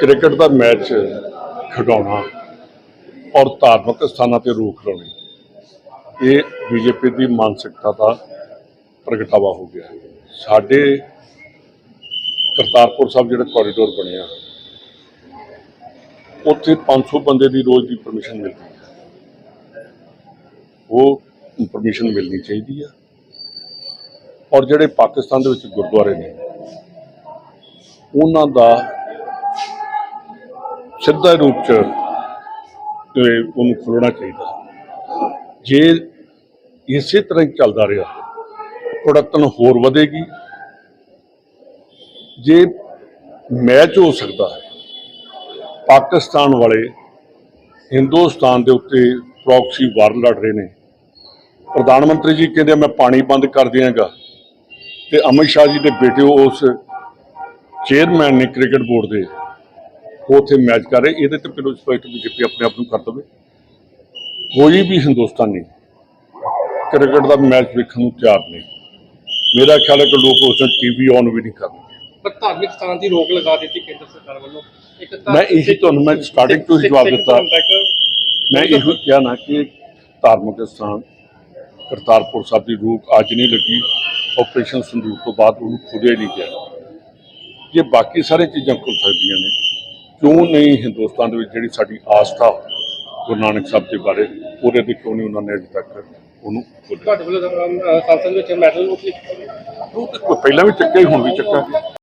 Cricket ਦਾ match ਖਿਡਾਉਣਾ ਔਰ ਧਾਰਮਿਕ ਸਥਾਨਾਂ ਤੇ ਰੋਕ ਲਾਉਣੀ, ਇਹ ਬੀਜੇਪੀ ਦੀ ਮਾਨਸਿਕਤਾ ਦਾ ਪ੍ਰਗਟਾਵਾ ਹੋ ਗਿਆ। ਸਾਡੇ ਕਰਤਾਰਪੁਰ ਸਾਹਿਬ ਜਿਹੜਾ ਕੋਰੀਡੋਰ ਬਣਿਆ ਉੱਥੇ 500 ਬੰਦੇ ਦੀ ਰੋਜ਼ ਦੀ ਪਰਮਿਸ਼ਨ ਮਿਲਦੀ ਹੈ। ਉਹ ਪਰਮਿਸ਼ਨ ਮਿਲਣੀ ਚਾਹੀਦੀ ਆ। ਔਰ ਜਿਹੜੇ ਪਾਕਿਸਤਾਨ ਦੇ ਵਿੱਚ ਗੁਰਦੁਆਰੇ ਨੇ, ਉਹਨਾਂ ਦਾ ਸਿੱਧਾ ਰੂਪ ਚ ਉਹਨੂੰ ਖੋਲਣਾ ਚਾਹੀਦਾ। ਜੇ ਇਸੇ ਤਰ੍ਹਾਂ ਹੀ ਚੱਲਦਾ ਰਿਹਾ ਕੁੜਤਨ ਹੋਰ ਵਧੇਗੀ। ਜੇ ਮੈਚ ਹੋ ਸਕਦਾ ਹੈ, ਪਾਕਿਸਤਾਨ ਵਾਲੇ ਹਿੰਦੁਸਤਾਨ ਦੇ ਉੱਤੇ ਪ੍ਰੋਕਸੀ ਵਾਰ ਲੜ ਰਹੇ ਨੇ। ਪ੍ਰਧਾਨ ਮੰਤਰੀ ਜੀ ਕਹਿੰਦੇ ਮੈਂ ਪਾਣੀ ਬੰਦ ਕਰ ਦਿਆਂਗਾ। ਤੇ ਅਮਿਤ ਸ਼ਾਹ ਜੀ ਦੇ ਬੇਟੇ ਉਸ ਚੇਅਰਮੈਨ ਨੇ ਕ੍ਰਿਕਟ ਬੋਰਡ ਦੇ ਉਹ ਉੱਥੇ ਮੈਚ ਕਰ ਰਹੇ ਇਹਦੇ ਤੇ ਪਿਲੋ ਸਪਸ਼ਟ ਬੀਜੇਪੀ ਆਪਣੇ ਆਪ ਨੂੰ ਕਰ ਦਵੇ। ਕੋਈ ਵੀ ਹਿੰਦੁਸਤਾਨੀ ਕ੍ਰਿਕਟ ਦਾ ਮੈਚ ਵੇਖਣ ਨੂੰ ਤਿਆਰ ਨਹੀਂ। ਮੇਰਾ ਖਿਆਲ ਹੈ ਕਿ ਲੋਕ ਉਸ ਦਿਨ ਟੀਵੀ ਔਨ ਵੀ ਨਹੀਂ ਕਰਨਗੇ। ਪਰ ਧਾਰਮਿਕ ਸਥਾਨ ਦੀ ਰੋਕ ਲਗਾ ਦਿੱਤੀ ਕੇਂਦਰ ਸਰਕਾਰ ਵੱਲੋਂ। ਇੱਕ ਮੈਂ ਇਹੀ ਤੁਹਾਨੂੰ ਮੈਂ starting ਤੋਂ ਹੀ ਜਵਾਬ ਦਿੱਤਾ। ਮੈਂ ਇਹੋ ਕਿਹਾ ਨਾ ਕਿ ਧਾਰਮਿਕ ਸਥਾਨ ਕਰਤਾਰਪੁਰ ਸਾਹਿਬ ਦੀ ਰੂਪ ਅੱਜ ਨਹੀਂ ਲੱਗੀ। ਆਪਰੇਸ਼ਨ ਸੰਦੂਕ ਤੋਂ ਬਾਅਦ ਉਹਨੂੰ ਖੁੱਲਿਆ ਨਹੀਂ ਗਿਆ। ਜੇ ਬਾਕੀ ਸਾਰੇ ਚੀਜ਼ਾਂ ਖੁੱਲ ਸਕਦੀਆਂ ਨੇ ਕਿਉਂ ਨਹੀਂ ਹਿੰਦੁਸਤਾਨ ਦੇ ਵਿੱਚ ਜਿਹੜੀ ਸਾਡੀ ਆਸਥਾ ਗੁਰੂ ਨਾਨਕ ਸਾਹਿਬ ਦੇ ਬਾਰੇ ਉਹਦੇ ਤੇ ਕਿਉਂ ਨਹੀਂ ਉਹਨਾਂ ਨੇ ਅਜੇ ਤੱਕ ਉਹਨੂੰ ਤੁਹਾਡੇ ਵੱਲੋਂ ਸੰਸਦ ਵਿੱਚ ਮੈਡਲ ਉਹ ਪਹਿਲਾਂ ਵੀ ਚੱਕਿਆ ਹੀ ਹੁਣ ਵੀ ਚੱਕਾਂਗੇ